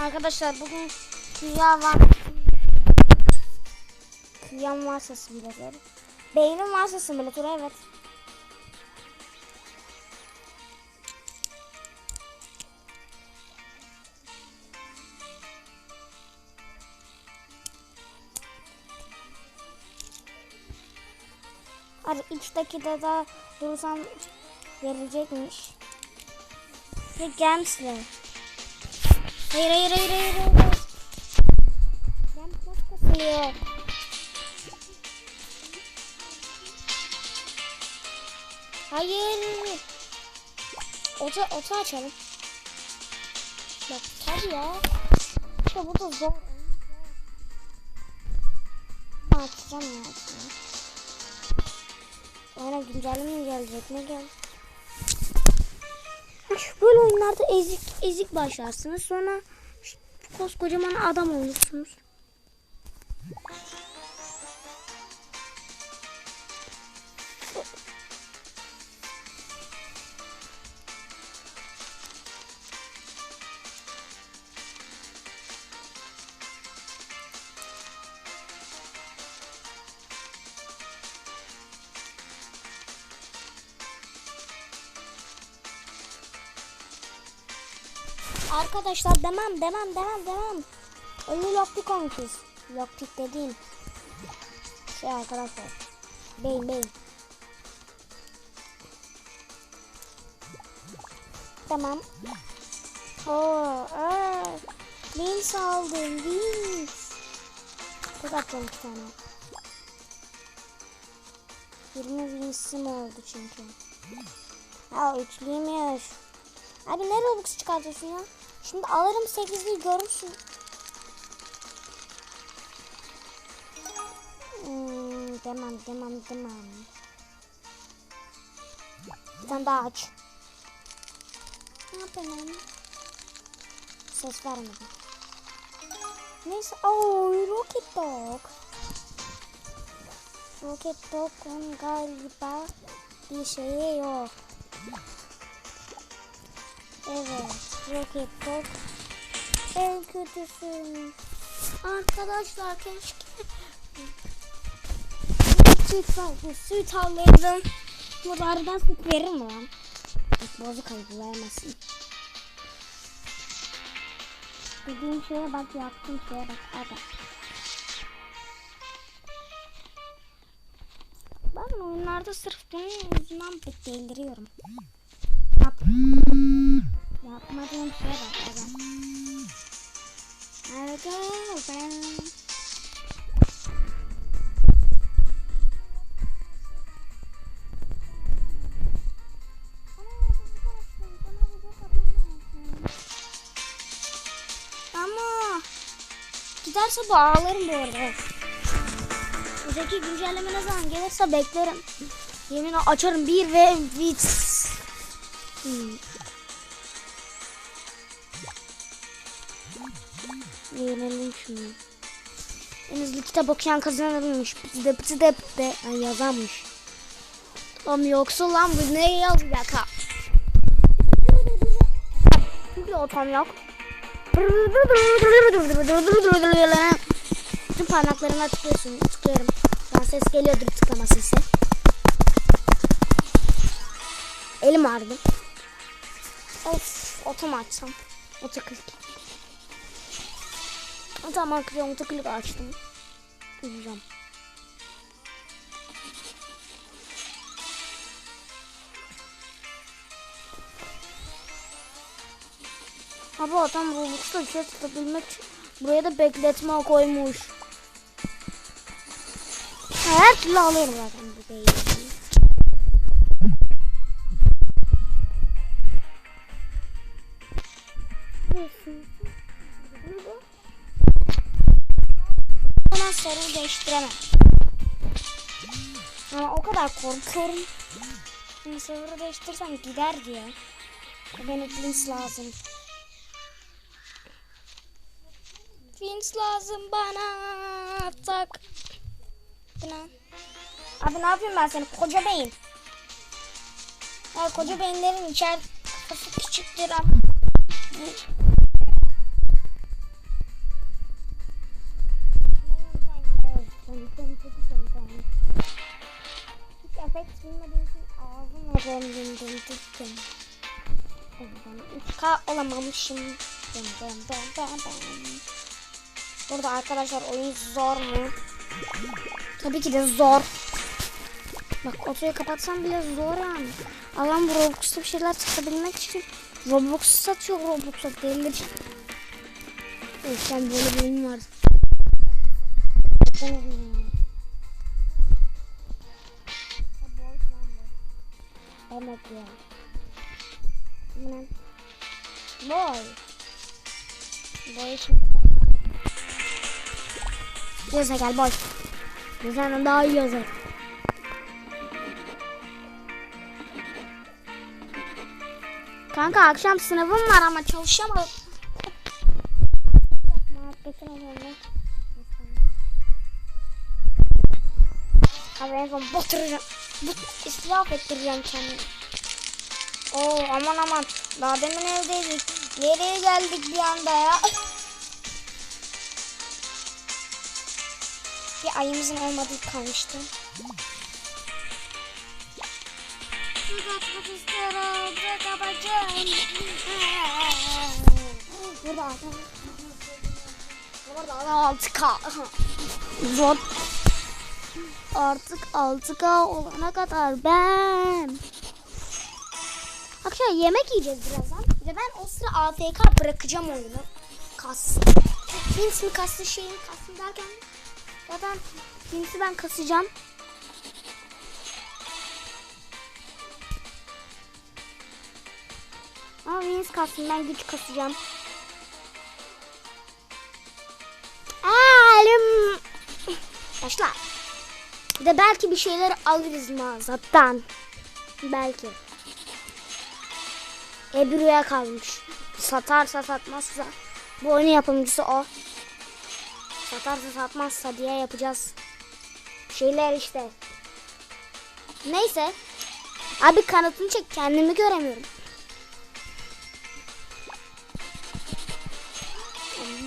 Arkadaşlar bugün dünya var. Dünyam varsa simülatör. Beynim varsa simülatör evet. Hadi 3 dakikada durursam verilecekmiş. Ve Gems'le. Hayır hayır hayır hayır hayır. Gems nasıl kasılıyor? Hayır. Ota, ota açalım. Bak tabii ya. İşte bu da zor. Ben açacağım ya. Oyuna güncelleme gelecek ne Böyle oyunlarda ezik ezik başlarsınız sonra koskocaman adam olursunuz. Arkadaşlar demem demem demem demem. Ölü loktik olmuşuz. Loktik dediğim. Şey arkadaşlar. Beyin beyin. Tamam. Oo, aa. Beyin aldım. Beyin. Çok atacağım bir tane. 20 winsim oldu çünkü. Ha üçlüymüş. Abi ne Robux çıkartıyorsun ya? Şimdi alırım 8'liği görürsün. Hmm, demem demem demem. Bir tane daha aç. Ne yapayım? Ses vermedim. Neyse. Oo, Rocket Dog. Rocket Dog'un galiba bir şeyi yok. Evet, Rocket en kötüsü. Arkadaşlar keşke süt farklı süt alaydım. Bu arada süt verir mi lan? Bozuk vermesin. Dediğim şeye bak yaptığım şeye bak. Hadi. Ben oyunlarda sırf bunun yüzünden deliriyorum. Yap. Yapmadığım şeye bak. Evet. Ben. Ama giderse bu ağlarım bu arada. Öteki güncelleme ne zaman gelirse beklerim. Yemin açarım bir ve bit. Hmm. Yenelim şunu. En hızlı kitap okuyan kazanırmış. Pıtı de pıtı de pıtı de. Ay yazarmış. Oğlum yoksa lan bu ne yazacak ha? Çünkü otom yok. Bütün parmaklarına tıklıyorsun. Tıklıyorum. Ben ses geliyordur tıklama sesi. Elim ağrıdı. Of otom açsam. Otoklik. Tamam kırıyorum otoklik açtım. Uyuyacağım. Abi adam Robux'ta şey tutabilmek buraya da bekletme koymuş. Her türlü alıyorum zaten bu beyi. Hemen sarıyı değiştiremem. Ama o kadar korkuyorum. Şimdi sarıyı değiştirsem gider diye. Bana Prince lazım. Prince lazım bana. Tak. Abi ne yapayım ben seni? Koca beyin. Ya koca beyinlerin içer kafası küçüktür ama. Dum dum dum dum dum. Dum dum. 3K olamamışım. Dum dum dum dum dum. Burada arkadaşlar oyun zor mu? Tabii ki de zor. Bak otoyu kapatsam bile zor yani. Adam Roblox'ta bir şeyler satabilmek için Roblox satıyor Roblox'a delidir. Eskiden böyle bir oyun vardı. Boy. Boy şimdi. Yazar gel boy. Yazardan daha iyi yazar. Kanka akşam sınavım var ama olmalı. Abi en son batıracağım. Bu israf ettireceğim kendimi. Oo aman aman. Daha demin evdeydik. Nereye geldik bir anda ya? bir ayımızın olmadığı kalmıştı. Burada adam. Burada adam 6K. Zor. Artık 6K olana kadar ben. Akşam yemek yiyeceğiz birazdan. Ve ben o sıra AFK bırakacağım oyunu. Kas. Vince mi kastı şeyin kastı derken zaten Vince'i ben kasacağım. Ama Vince kastım ben güç kasacağım. Elim. Başla. Bir de belki bir şeyler alırız mağazadan. Belki. Ebru'ya kalmış. Satarsa satmazsa. Bu oyunun yapımcısı o. Satarsa satmazsa diye yapacağız. Şeyler işte. Neyse. Abi kanatını çek. Kendimi göremiyorum.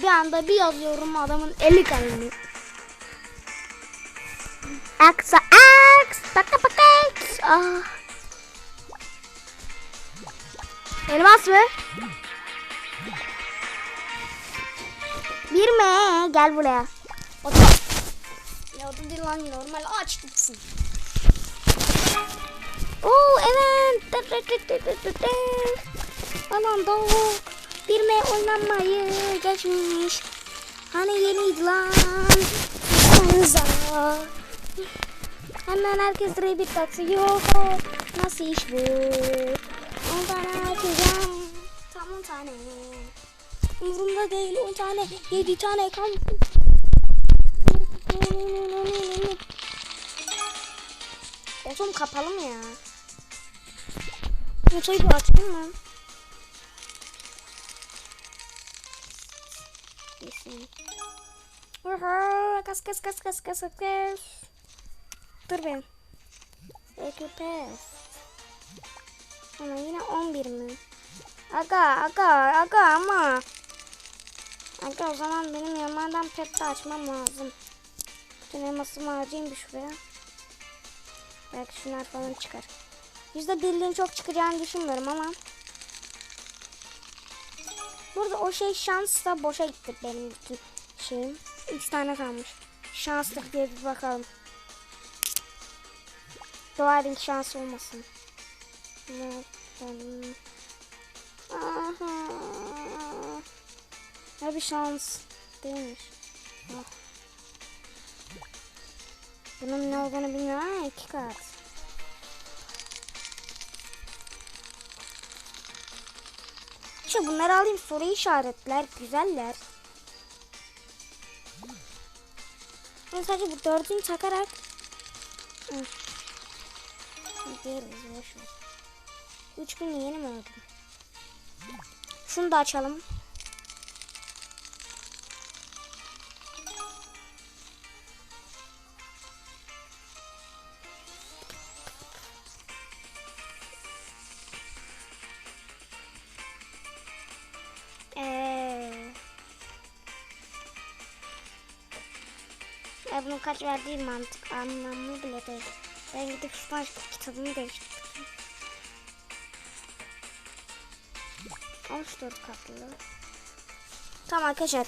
Bir anda bir yazıyorum adamın eli kayıyor. Aksa aks. Paka paka aks. Ah. Elmas mı? Bir mi? Gel buraya. Otur. Ya otur değil lan normal aç gitsin. Oo evet. Tıt tıt tıt tıt tıt tıt tıt. Alan doğuk. Bir mi oynanmayı geçmiş. Hani yeniydi lan. Hayırza. Hemen herkes rabbit atıyor. Nasıl iş bu? On tane açacağım. Tam on tane. Umurumda değil on tane. Yedi tane kalmış. Otom kapalı mı ya? Otoyu bir açayım mı? Kesin. Kas kas kas kas kas kas. Dur ben. Ekipes. Ama yine 11 mi? Aga aga aga ama. Aga o zaman benim yanlardan pet de açmam lazım. Bütün elmasımı harcayayım bir şuraya. Belki şunlar falan çıkar. Yüzde birliğin çok çıkacağını düşünmüyorum ama. Burada o şey şans da boşa gitti benim bütün şeyim. Üç tane kalmış. Şanslık diye bir bakalım. Dua edin şans olmasın. Ne bir şans değilmiş. Ah. Bunun ne olduğunu bilmiyorum ama iki kart. İşte bunları alayım soru işaretler güzeller. Ben sadece bu dördünü takarak Hı. Değiliz boş ver. 3000 yeni mi oldu? Şunu da açalım. Ee, e bunun kaç verdiği mantık anlamlı bile değil. Ben gidip şu tadını değiştirdim. 14 katlı. Tamam arkadaşlar.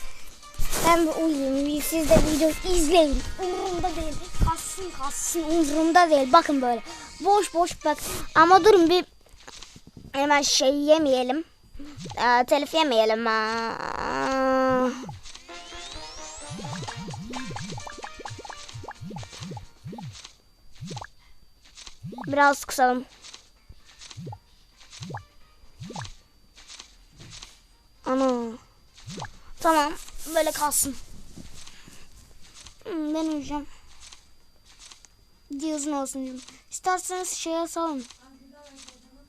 Ben bir uyuyayım. Siz de videoyu izleyin. Umurumda değil. Kassın kassın. Umurumda değil. Bakın böyle. Boş boş bak. Ama durun bir hemen şey yemeyelim. Ee, telif yemeyelim. Aa. Biraz kısalım. Ana. Tamam. Böyle kalsın. Hmm, ben uyuyacağım. Yazın olsun canım. İsterseniz şeye salın.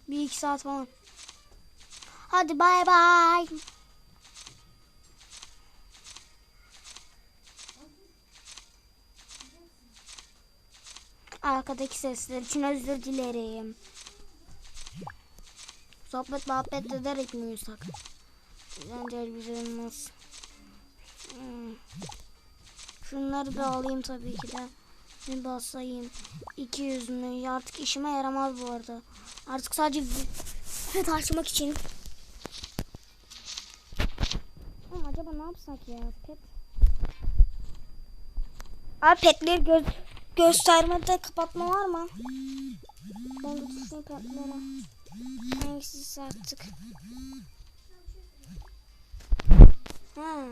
Bir iki saat falan. Hadi bay bay. Arkadaki sesler için özür dilerim. Sohbet muhabbet ederek mi uyusak? Bence güzel. Hmm. Şunları bir alayım tabii ki de. Bir basayım. 200 mü? Artık işime yaramaz bu arada. Artık sadece pet açmak için. Acaba ne yapsak ya? Pet. Abi petleri göz göstermede kapatma var mı? Ben düşün petleri. Hangisi artık? Ha.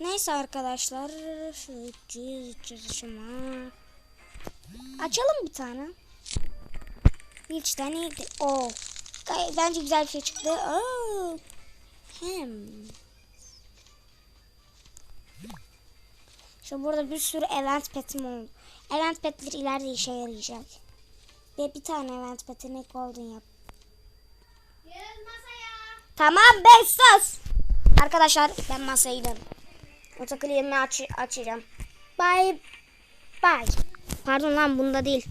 Neyse arkadaşlar şu 300 300 şuna. Açalım bir tane. Hiç tane iyiydi. Oo. Gay- Bence güzel bir şey çıktı. Oo. Hem. Şu burada bir sürü event petim oldu. Event petler ileride işe yarayacak. Ve bir tane event petini golden yap. Tamam ben sus. Arkadaşlar ben masaya giderim. Otokliyemi aç açacağım. Bye bye. Pardon lan bunda değil.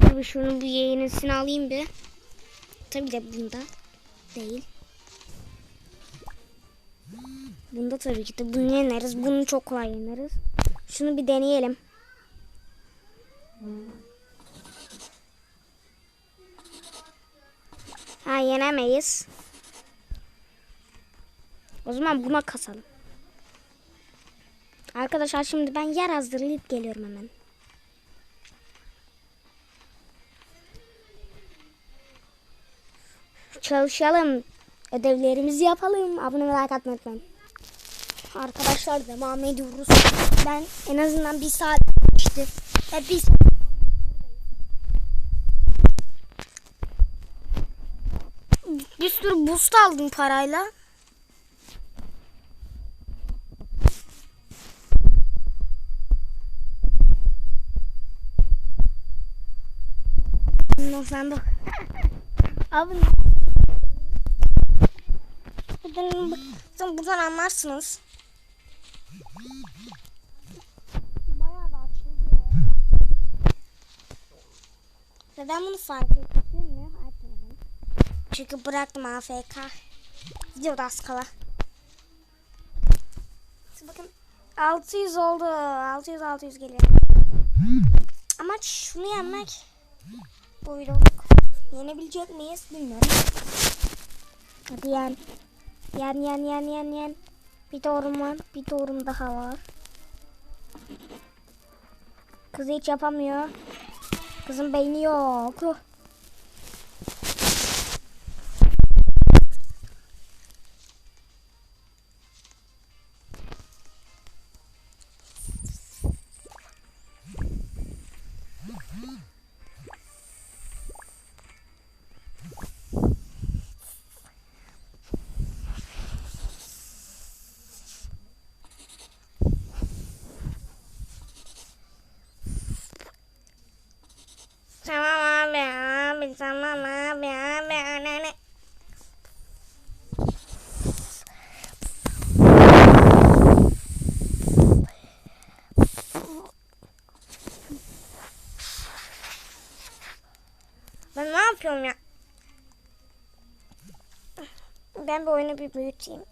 Dur şunu bir yenisini alayım bir. Tabii de bunda değil. Bunda tabii ki de bunu yeneriz. Bunu çok kolay yeneriz. Şunu bir deneyelim. Ha yenemeyiz. O zaman buna kasalım. Arkadaşlar şimdi ben yer hazırlayıp geliyorum hemen. Çalışalım. Ödevlerimizi yapalım. Abone ve like atmayı unutmayın. Arkadaşlar devam ediyoruz. Ben en azından bir saat işte. Ve bir bir sürü boost aldım parayla. Sen bak. Abi Buradan, sen buradan anlarsınız. Bayağı da açıldı. Ve ben bunu fark ettim mi? Etmedim. Çünkü bıraktım AFK. Videoda az kala. Bakın 600 oldu. 600 600 geliyor. Amaç şunu yenmek. Buyruk. Yenebilecek miyiz bilmiyorum. Hadi yen. Yen yen yen yen yen. Bir doğrum var. Bir doğrum daha var. Kız hiç yapamıyor. Kızın beyni yok. Tamam yapıyorum ya? Ben bu oyunu bir büyüteyim.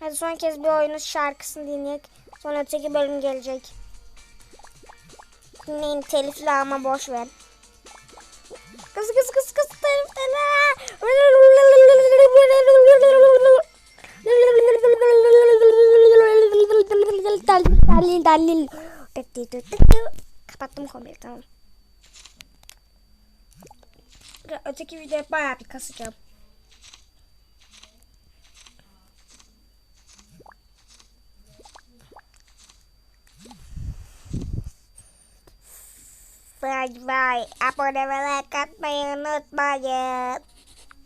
Hadi son kez bir oyunun şarkısını dinleyek. Sonra öteki bölüm gelecek. Dinleyin telifli ama boş ver. Kız kız kız kız. Kapattım komple tamam. Öteki videoya bayağı bir kasacağım. Bye bye. Abone ve like unutmayın.